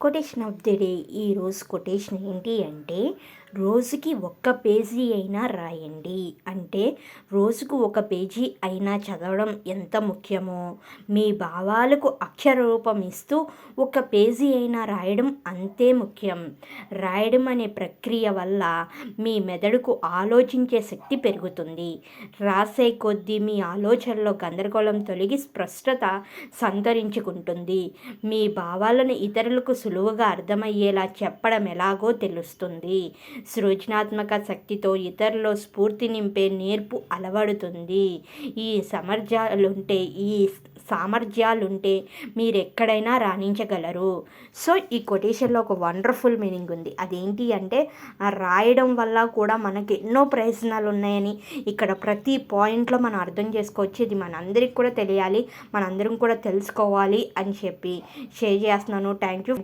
Quotation of the day ఈరోజు quotation ఏంటి అంటే రోజుకి ఒక్క పేజీ అయినా రాయండి. అంటే రోజుకు ఒక పేజీ అయినా చదవడం ఎంత ముఖ్యమో? మీ భావాలకు అక్షర రూపం ఇస్తూ ఒక పేజీ అయినా రాయడం అంతే ముఖ్యం. రాయడం అనే ప్రక్రియ వల్ల మీ మెదడుకు ఆలోచించే శక్తి పెరుగుతుంది. రాసే కొద్దీ మీ ఆలోచనలో గందరగోళం తొలగి స్పష్టత సంతరించుకుంటుంది. మీ భావాలను ఇతరులకు సులువుగా అర్థమయ్యేలా చెప్పడం ఎలాగో తెలుస్తుంది. సృజనాత్మక శక్తితో ఇతరులో స్ఫూర్తి నింపే నేర్పు అలవడుతుంది. ఈ సమర్థాలుంటే ఈ సామర్థ్యాలుంటే మీరు ఎక్కడైనా రాణించగలరు. సో ఈ కొటేషన్లో ఒక వండర్ఫుల్ మీనింగ్ ఉంది. అదేంటి అంటే రాయడం వల్ల కూడా మనకి ఎన్నో ప్రయోజనాలు ఉన్నాయని ఇక్కడ ప్రతి పాయింట్లో మనం అర్థం చేసుకోవచ్చు. ఇది మనందరికి కూడా తెలియాలి మనందరం కూడా తెలుసుకోవాలి అని చెప్పి షేర్ చేస్తున్నాను. Thank you